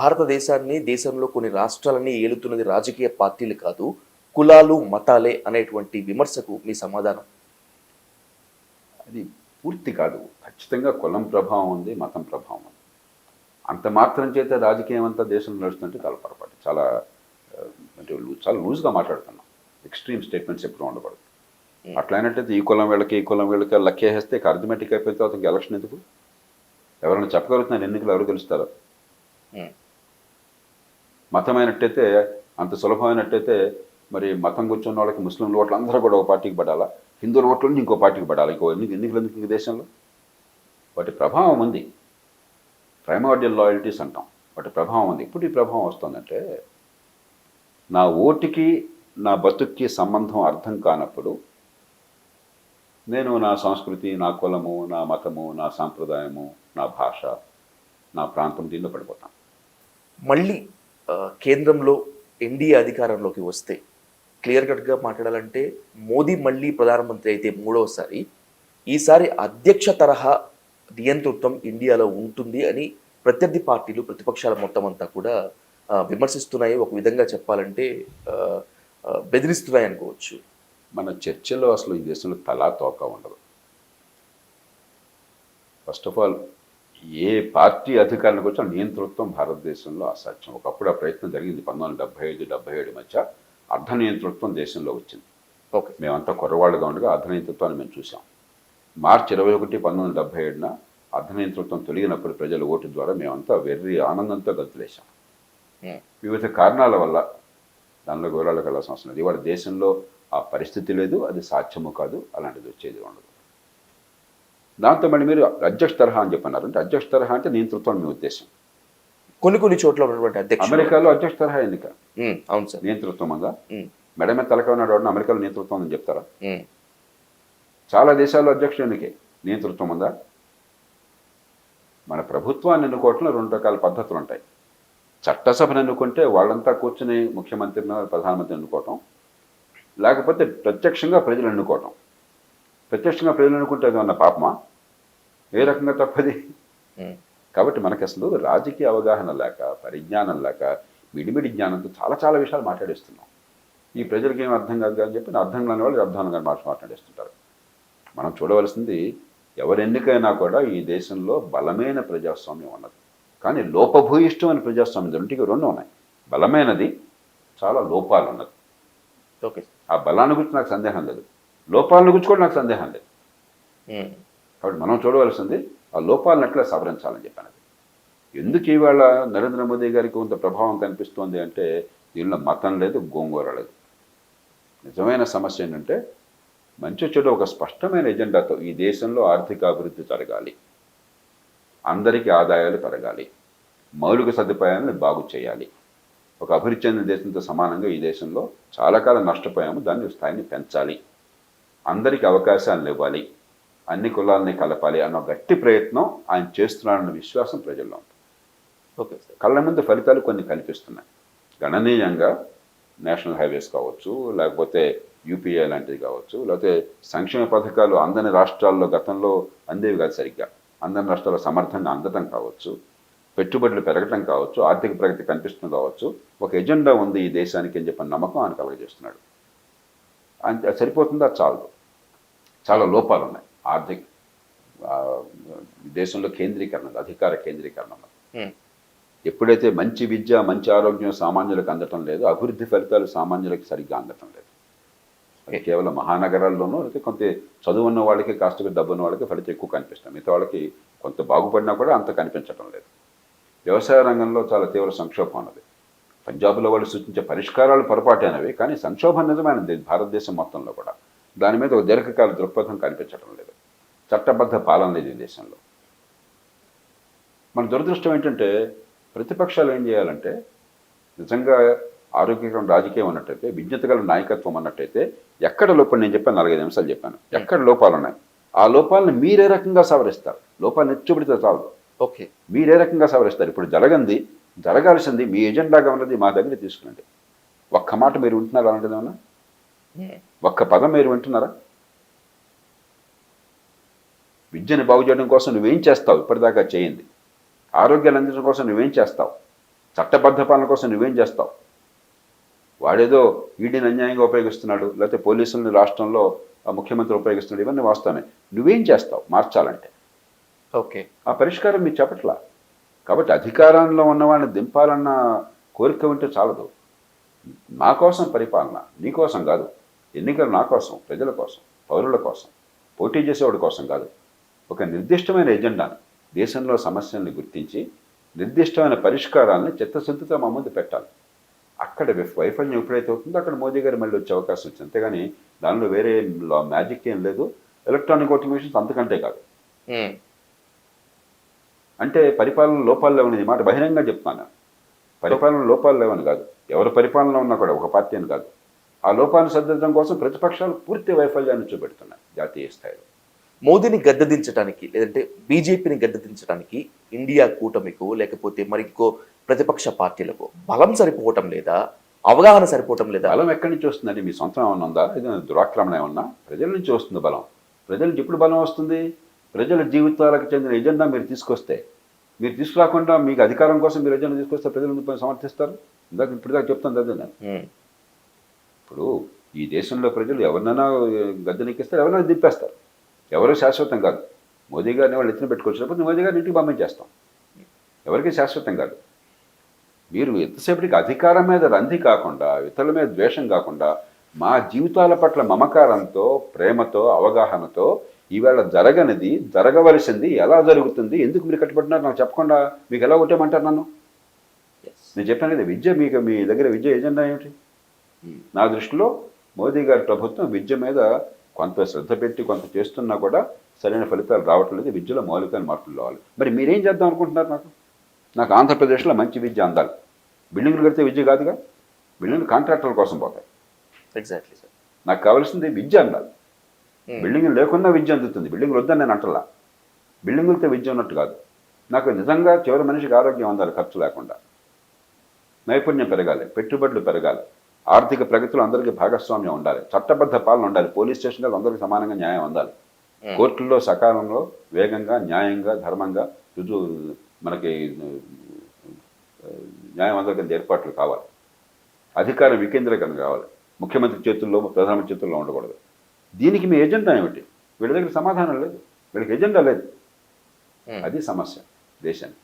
భారతదేశాన్ని దేశంలో కొన్ని రాష్ట్రాలని ఏలుతున్నది రాజకీయ పార్టీలు కాదు కులాలు మతాలే అనేటువంటి విమర్శకు మీ సమాధానం? అది పూర్తి కాదు. ఖచ్చితంగా కులం ప్రభావం ఉంది మతం ప్రభావం ఉంది. అంత మాత్రం చేత రాజకీయం అంతా దేశంలో నడుస్తుంటే చాలా పొరపాటు. చాలా అంటే చాలా లూజ్గా మాట్లాడుతున్నాం. ఎక్స్ట్రీమ్ స్టేట్మెంట్స్ ఎప్పుడు ఉండకూడదు. అట్లయినట్టయితే ఈ కులం వీళ్ళకి ఈ కులం వీళ్ళకి లెక్కేస్తే అర్థమెటిక్ అయిపోయిన తర్వాత ఇంక ఎలక్షన్ ఎందుకు? ఎవరైనా చెప్పగలుగుతున్నారు ఎన్నికలు ఎవరు గెలుస్తారో. మతమైనట్టయితే అంత సులభమైనట్టయితే మరి మతం కూర్చున్న వాళ్ళకి ముస్లింల ఓట్లు అందరూ కూడా ఒక పార్టీకి పడాలా? హిందువుల ఓట్లు ఇంకో పార్టీకి పడాలి? ఇంకో ఎన్ని ఎందుకు ఎందుకు ఇంక దేశంలో? వాటి ప్రభావం ఉంది. ప్రైమార్డియల్ లాయల్టీస్ అంటాం. వాటి ప్రభావం ఉంది. ఇప్పుడు ఈ ప్రభావం వస్తుందంటే నా ఓటుకి నా బతుక్కి సంబంధం అర్థం కానప్పుడు నేను నా సంస్కృతి నా కులము నా మతము నా సాంప్రదాయము నా భాష నా ప్రాంతం దీనిలో పడిపోతాను మళ్ళీ కేంద్రంలో ఎన్డీఏ అధికారంలోకి వస్తే క్లియర్ కట్గా మాట్లాడాలంటే మోదీ మళ్ళీ ప్రధానమంత్రి అయితే మూడవసారి. ఈసారి అధ్యక్ష తరహా నియంతృత్వం ఇండియాలో ఉంటుంది అని ప్రత్యర్థి పార్టీలు ప్రతిపక్షాల మొత్తం అంతా కూడా విమర్శిస్తున్నాయి. ఒక విధంగా చెప్పాలంటే బెదిరిస్తున్నాయి అనుకోవచ్చు. మన చర్చలో అసలు ఈ దేశంలో తలా తోక ఉండదు. First of all A party అధికారానికి వచ్చిన నియంతృత్వం భారతదేశంలో అసాధ్యం? ఒకప్పుడు ఆ ప్రయత్నం జరిగింది. పంతొమ్మిది వందల డెబ్బై ఐదు డెబ్బై ఏడు మధ్య అర్ధ నియంతృత్వం దేశంలో వచ్చింది. ఓకే. మేమంతా కుర్రవాళ్ళుగా ఉండగా అర్ధ నియంతృత్వాన్ని మేము చూసాం. మార్చి ఇరవై ఒకటి పంతొమ్మిది వందల డెబ్బై ఏడున అర్ధ నియంతృత్వం తొలగినప్పుడు ప్రజల ఓటు ద్వారా మేమంతా వెర్రి ఆనందంతో గంతులేసాం ఉమ్, వివిధ కారణాల వల్ల దానిలో వివరాలకు వెళ్ళాల్సిన అవసరం లేదు. ఇవాళ దేశంలో ఆ పరిస్థితి లేదు అది సాధ్యము కాదు అలాంటిది వచ్చేది ఉండదు. దాంతో మళ్ళీ మీరు అధ్యక్ష తరహా అని చెప్పన్నారు. అంటే అధ్యక్ష తరహా అంటే నియంతృత్వం మీ ఉద్దేశం. కొన్ని కొన్ని చోట్ల ఉన్నటువంటి అధ్యక్షులు. అమెరికాలో అధ్యక్ష తరహా ఎన్నిక అవును సార్. నియంతృత్వం ఉందా? ఉమ్, మెడ మీద తలక ఉన్నాడు వాడిని అమెరికాలో నియంతృత్వం ఉందని చెప్తారా? చాలా దేశాల్లో అధ్యక్షుడు ఎన్నికే? నియంతృత్వం ఉందా? మన ప్రభుత్వాన్ని ఎన్నుకోవటంలో రెండు రకాల పద్ధతులు ఉంటాయి. చట్టసభను ఎన్నుకుంటే వాళ్ళంతా కూర్చుని ముఖ్యమంత్రిని ప్రధానమంత్రిని ఎన్నుకోవటం. లేకపోతే ప్రత్యక్షంగా ప్రజలు ఎన్నుకోవటం. ప్రత్యక్షంగా ప్రజలు ఎన్నుకుంటే అది ఉన్న పాపమా? ఏ రకంగా తప్పది? కాబట్టి మనకి అసలు రాజకీయ అవగాహన లేక పరిజ్ఞానం లేక మిడిమిడి జ్ఞానంతో చాలా చాలా విషయాలు మాట్లాడేస్తున్నాం. ఈ ప్రజలకి ఏం అర్థం కాదు అని చెప్పి అర్థం కాని వాళ్ళు అర్థం కాని మాట మాట్లాడేస్తుంటారు. మనం చూడవలసింది ఎవరు ఎన్నికైనా కూడా ఈ దేశంలో బలమైన ప్రజాస్వామ్యం ఉన్నది. కానీ లోపభూయిష్టమైన ప్రజాస్వామ్యం రెండుకి రెండు ఉన్నాయి. బలమైనది చాలా లోపాలు ఉన్నది ఓకే. ఆ బలాన్ని గురించి నాకు సందేహం లేదు. లోపాలను గురించి కూడా నాకు సందేహం లేదు. కాబట్టి మనం చూడవలసింది ఆ లోపాలను అట్లా సవరించాలని చెప్పాను. ఎందుకు ఇవాళ నరేంద్ర మోదీ గారికి కొంత ప్రభావం కనిపిస్తోంది అంటే దీనిలో మతం లేదు గోంగూర లేదు. నిజమైన సమస్య ఏంటంటే మంచి చెడు ఒక స్పష్టమైన ఎజెండాతో ఈ దేశంలో ఆర్థిక అభివృద్ధి జరగాలి. అందరికీ ఆదాయాలు పెరగాలి. మౌలిక సదుపాయాలను బాగు చేయాలి. ఒక అభివృద్ధి చెందిన దేశంతో సమానంగా ఈ దేశంలో చాలా కాలం నష్టపోయాము దాన్ని స్థాయిని పెంచాలి. అందరికీ అవకాశాలను ఇవ్వాలి. అన్ని కులాలని కలపాలి అన్న గట్టి ప్రయత్నం ఆయన చేస్తున్నాడన్న విశ్వాసం ప్రజల్లో ఉంది. Okay sir. కళ్ళ ముందు ఫలితాలు కొన్ని కనిపిస్తున్నాయి. గణనీయంగా నేషనల్ హైవేస్ కావచ్చు లేకపోతే యూపీఐ లాంటిది కావచ్చు లేకపోతే సంక్షేమ పథకాలు అందని రాష్ట్రాల్లో గతంలో అందేవి కాదు సరిగ్గా. అందని రాష్ట్రాల్లో సమర్థంగా అందటం కావచ్చు పెట్టుబడులు పెరగటం కావచ్చు ఆర్థిక ప్రగతి కనిపిస్తుంది కావచ్చు. ఒక ఎజెండా ఉంది ఈ దేశానికి అని చెప్పిన నమ్మకం ఆయన కలగజేస్తున్నాడు. సరిపోతుందా? చాలు చాలా లోపాలు ఉన్నాయి ఆర్థిక దేశంలో కేంద్రీకరణ అధికార కేంద్రీకరణ ఎప్పుడైతే మంచి విద్య మంచి ఆరోగ్యం సామాన్యులకు అందటం లేదు అభివృద్ధి ఫలితాలు సామాన్యులకు సరిగ్గా అందటం లేదు. అది కేవలం మహానగరాల్లోనూ లేకపోతే కొంత చదువు ఉన్న వాళ్ళకి కాస్త డబ్బు ఉన్న వాళ్ళకి ఫలితం ఎక్కువ కనిపిస్తాం మిగతా వాళ్ళకి కొంత బాగుపడినా కూడా అంత కనిపించడం లేదు. వ్యవసాయ రంగంలో చాలా తీవ్ర సంక్షోభం ఉన్నది. పంజాబ్లో వాళ్ళు సూచించే పరిష్కారాలు పొరపాటైనవి కానీ సంక్షోభం నిజమైనది. భారతదేశం మొత్తంలో కూడా. దాని మీద ఒక దీర్ఘకాల దృక్పథం కనిపించడం లేదు. చట్టబద్ధ పాలన లేదు ఈ దేశంలో. మన దురదృష్టం ఏంటంటే ప్రతిపక్షాలు ఏం చేయాలంటే నిజంగా ఆరోగ్యకరం రాజకీయం అన్నట్టయితే విజ్ఞత గల నాయకత్వం అన్నట్టయితే ఎక్కడ లోపం నేను చెప్పాను నాలుగైదు నిమిషాలు చెప్పాను. ఎక్కడ లోపాలు ఉన్నాయి? ఆ లోపాలను మీరే రకంగా సవరిస్తారు. లోపాలను ఎత్తుబడితే చాలు. ఓకే. మీరే రకంగా సవరిస్తారు. ఇప్పుడు జరగంది జరగాల్సింది మీ ఎజెండాగా ఉన్నది మా దగ్గర తీసుకురండి. ఒక్క మాట మీరు వింటున్నారా అలాంటిది ఏమన్నా ఉమ్, ఒక్క పదం మీరు వింటున్నారా? విద్యను బాగు చేయడం కోసం నువ్వేం చేస్తావు? ఇప్పటిదాకా చేయింది. ఆరోగ్యాన్ని అందించడం కోసం నువ్వేం చేస్తావు? చట్టబద్ధ పాలన కోసం నువ్వేం చేస్తావు? వాడేదో ఈడీని అన్యాయంగా ఉపయోగిస్తున్నాడు లేకపోతే పోలీసుల్ని రాష్ట్రంలో ముఖ్యమంత్రి ఉపయోగిస్తున్నాడు ఇవన్నీ వాస్తవమే. నువ్వేం చేస్తావు మార్చాలంటే? ఓకే. ఆ పరిష్కారం మీరు చెప్పట్లా? కాబట్టి అధికారంలో ఉన్నవాడిని దింపాలన్న కోరిక ఉంటే చాలదు. నా కోసం పరిపాలన నీ కోసం కాదు. ఎన్నికలు నా కోసం ప్రజల కోసం పౌరుల కోసం పోటీ చేసేవాడి కోసం కాదు. ఒక నిర్దిష్టమైన ఎజెండాను దేశంలో సమస్యల్ని గుర్తించి నిర్దిష్టమైన పరిష్కారాలను చిత్తశుద్ధితో మా ముందు పెట్టాలి. అక్కడ విఫ- వైఫల్యం ఎప్పుడైతే అవుతుందో అక్కడ మోదీ గారు మళ్ళీ వచ్చే అవకాశం వచ్చింది. అంతేగాని దానిలో వేరే మ్యాజిక్ ఏం లేదు. ఎలక్ట్రానిక్ ఓటింగ్ మిషన్స్ అంతకంటే కాదు. అంటే పరిపాలన లోపాలు లేవని మాట బహిరంగంగా చెప్తాను పరిపాలన లోపాలు లేవని కాదు. ఎవరు పరిపాలన ఉన్నా కూడా ఒక పార్టీ అని కాదు. ఆ లోపాలను సర్దిద్దడం కోసం ప్రతిపక్షాలు పూర్తి వైఫల్యాన్ని చూపెడుతున్నాయి జాతీయ స్థాయిలో. మోదీని గద్దెదించడానికి లేదంటే బీజేపీని గద్దెదించడానికి ఇండియా కూటమికు లేకపోతే మరి ఇంకో ప్రతిపక్ష పార్టీలకు బలం సరిపోవటం లేదా? అవగాహన సరిపోవటం లేదా? బలం ఎక్కడి నుంచి వస్తుందండి? మీ సొంతం ఏమన్నా ఉందా? ఇది దురాక్రమణ ఏమన్నా? ప్రజల నుంచి వస్తుంది బలం. ప్రజల నుంచి ఎప్పుడు బలం వస్తుంది? ప్రజల జీవితాలకు చెందిన ఎజెండా మీరు తీసుకొస్తే మీరు తీసుకురాకుండా మీకు అధికారం కోసం మీరు ఎజెండా తీసుకొస్తే ప్రజలు సమర్థిస్తారు? ఇందాక ఇప్పుడు దాకా చెప్తాను అదే నేను ఇప్పుడు ఈ దేశంలో ప్రజలు ఎవరినైనా గద్దెనెక్కిస్తారు ఎవరైనా దింపేస్తారు. ఎవరు శాశ్వతం కాదు. మోదీ గారిని వాళ్ళు ఎత్తున పెట్టుకొచ్చినప్పుడు మోదీ గారిని ఇంటికి పంపించేస్తాం. ఎవరికి శాశ్వతం కాదు. మీరు ఎంతసేపటికి అధికారం మీద రంది కాకుండా ఇతరుల మీద ద్వేషం కాకుండా మా జీవితాల పట్ల మమకారంతో ప్రేమతో అవగాహనతో ఈవేళ జరగనిది జరగవలసింది ఎలా జరుగుతుంది ఎందుకు మీరు కట్టుబడినారు నాకు చెప్పకుండా మీకు ఎలా కొట్టేయమంటారు నన్ను. నేను చెప్పాను కదా విద్య మీకు మీ దగ్గర విద్య ఎజెండా ఏమిటి? ఉమ్, నా దృష్టిలో మోదీ గారి ప్రభుత్వం విద్య మీద కొంత శ్రద్ధ పెట్టి కొంత చేస్తున్నా కూడా సరైన ఫలితాలు రావట్లేదు విద్యలో మౌలికమైన మార్పులు రావాలి. మరి మీరేం చేద్దాం అనుకుంటున్నారు నాకు? నాకు ఆంధ్రప్రదేశ్లో మంచి విద్య అందాలి. బిల్డింగ్లు కడితే విద్య కాదుగా? బిల్డింగ్లు కాంట్రాక్టర్ల కోసం పోతాయి. ఎగ్జాక్ట్లీ సార్ నాకు కావాల్సింది విద్య అందాలి. ఉమ్, బిల్డింగ్ లేకున్నా విద్య అందుతుంది. బిల్డింగ్ వద్దని నేను అంటలా. బిల్డింగులతో విద్య ఉన్నట్టు కాదు. నాకు నిజంగా చివరి మనిషికి ఆరోగ్యం అందాలి. ఖర్చు లేకుండా. నైపుణ్యం పెరగాలి. పెట్టుబడులు పెరగాలి. ఆర్థిక ప్రగతిలో అందరికీ భాగస్వామ్యం ఉండాలి. చట్టబద్ధ పాలన ఉండాలి. పోలీస్ స్టేషన్లో అందరికీ సమానంగా న్యాయం అందాలి కోర్టుల్లో సకాలంలో వేగంగా న్యాయంగా ధర్మంగా రుజు మనకి న్యాయం అందరికీ ఏర్పాట్లు కావాలి. అధికారం వికేంద్రీకరణ కావాలి. ముఖ్యమంత్రి చేతుల్లో ప్రధానమంత్రి చేతుల్లో ఉండకూడదు. దీనికి మీ ఎజెండా ఏమిటి? వీళ్ళ దగ్గర సమాధానం లేదు. వీళ్ళకి ఎజెండా లేదు. అది సమస్య దేశానికి.